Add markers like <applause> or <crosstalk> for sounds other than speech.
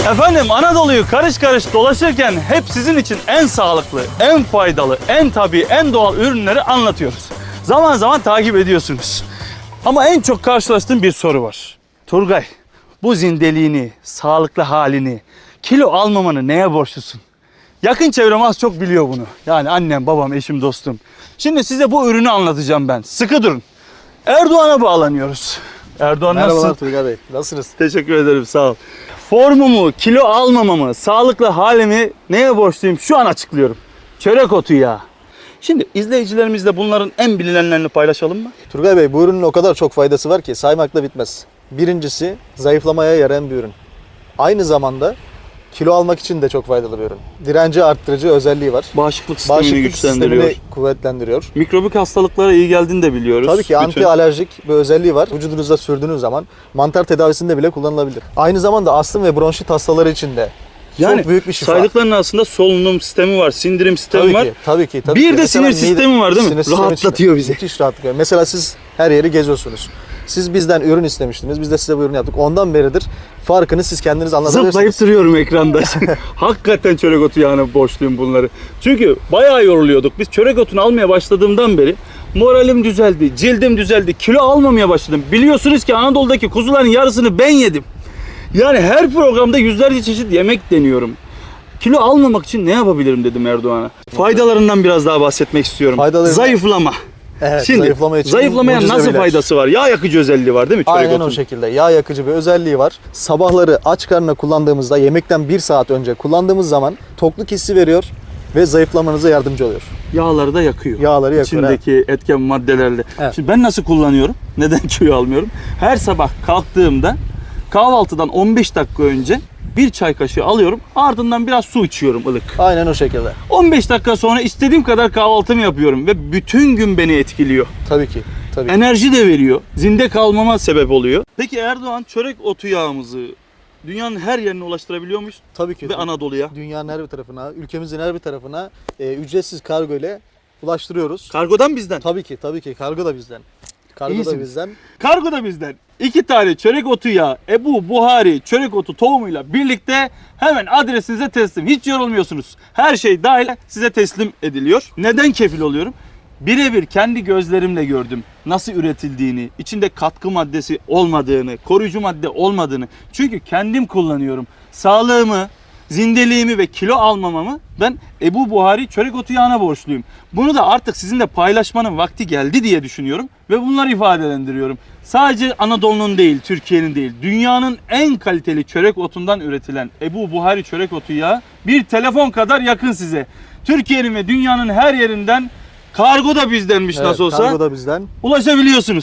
Efendim Anadolu'yu karış karış dolaşırken hep sizin için en sağlıklı, en faydalı, en tabii, en doğal ürünleri anlatıyoruz. Zaman zaman takip ediyorsunuz. Ama en çok karşılaştığım bir soru var. Turgay, bu zindeliğini, sağlıklı halini, kilo almamanı neye borçlusun? Yakın çevrem az çok biliyor bunu. Yani annem, babam, eşim, dostum. Şimdi size bu ürünü anlatacağım ben. Sıkı durun. Erdoğan'a bağlanıyoruz. Erdoğan Merhabalar nasılsın? Turgay Bey. Nasılsınız? Teşekkür ederim sağ ol. Formumu, kilo almamamı, sağlıklı halimi neye borçluyum şu an açıklıyorum. Çörek otu ya. Şimdi izleyicilerimizle bunların en bilinenlerini paylaşalım mı? Turgay Bey bu ürünün o kadar çok faydası var ki saymakla bitmez. Birincisi zayıflamaya yarayan bir ürün. Aynı zamanda kilo almak için de çok faydalı bir ürün. Direnci arttırıcı özelliği var. Bağışıklık sistemini Bağışıklık güçlendiriyor. sistemini kuvvetlendiriyor. Mikrobik hastalıklara iyi geldiğini de biliyoruz. Tabii ki anti alerjik bir özelliği var. Vücudunuzda sürdüğünüz zaman mantar tedavisinde bile kullanılabilir. Aynı zamanda astım ve bronşit hastaları için de yani çok büyük bir şifa. saydıklarının aslında solunum sistemi var, sindirim sistemi Tabii var. ki, tabii ki. Tabii Bir ki. de Mesela sinir sistemi var değil mi? Rahatlatıyor bizi. Müthiş rahatlatıyor. Mesela siz her yeri geziyorsunuz. Siz bizden ürün istemiştiniz. Biz de size bu ürünü yaptık. Ondan beridir farkını siz kendiniz anlatabilirsiniz. Zıplayıp duruyorum ekranda. <laughs> Hakikaten çörek otu yağına borçluyum bunları. Çünkü bayağı yoruluyorduk. Biz çörek otunu almaya başladığımdan beri moralim düzeldi, cildim düzeldi, kilo almamaya başladım. Biliyorsunuz ki Anadolu'daki kuzuların yarısını ben yedim. Yani her programda yüzlerce çeşit yemek deniyorum. Kilo almamak için ne yapabilirim dedim Erdoğan'a. Faydalarından biraz daha bahsetmek istiyorum. Faydalarından- Zayıflama. Evet, Şimdi zayıflama için zayıflamaya nasıl ilaç. faydası var? Yağ yakıcı özelliği var değil mi çörek Aynen otunun? o şekilde. Yağ yakıcı bir özelliği var. Sabahları aç karnına kullandığımızda yemekten bir saat önce kullandığımız zaman tokluk hissi veriyor ve zayıflamanıza yardımcı oluyor. Yağları da yakıyor. Yağları yakıyor, İçindeki etken maddelerle. Evet. Şimdi ben nasıl kullanıyorum? <laughs> Neden kilo almıyorum? Her sabah kalktığımda kahvaltıdan 15 dakika önce bir çay kaşığı alıyorum. Ardından biraz su içiyorum ılık. Aynen o şekilde. 15 dakika sonra istediğim kadar kahvaltımı yapıyorum ve bütün gün beni etkiliyor. Tabii ki. Tabii. Enerji de veriyor. Zinde kalmama sebep oluyor. Peki Erdoğan çörek otu yağımızı dünyanın her yerine ulaştırabiliyor muyuz? Tabii ki. Ve Anadolu'ya. Dünyanın her bir tarafına, ülkemizin her bir tarafına e, ücretsiz kargo ile ulaştırıyoruz. Kargodan bizden. Tabii ki, tabii ki. Kargo da bizden. Kargo da İyisiniz. bizden. Kargo da bizden. İki tane çörek otu yağı, Ebu Buhari çörek otu tohumuyla birlikte hemen adresinize teslim. Hiç yorulmuyorsunuz. Her şey dahil size teslim ediliyor. Neden kefil oluyorum? Birebir kendi gözlerimle gördüm nasıl üretildiğini, içinde katkı maddesi olmadığını, koruyucu madde olmadığını. Çünkü kendim kullanıyorum. Sağlığımı, zindeliğimi ve kilo almamamı ben Ebu Buhari çörek otu yağına borçluyum. Bunu da artık sizinle paylaşmanın vakti geldi diye düşünüyorum ve bunları ifadelendiriyorum. Sadece Anadolu'nun değil, Türkiye'nin değil, dünyanın en kaliteli çörek otundan üretilen Ebu Buhari çörek otu yağı bir telefon kadar yakın size. Türkiye'nin ve dünyanın her yerinden kargo da bizdenmiş Evet, nasıl olsa Kargo da bizden. ulaşabiliyorsunuz.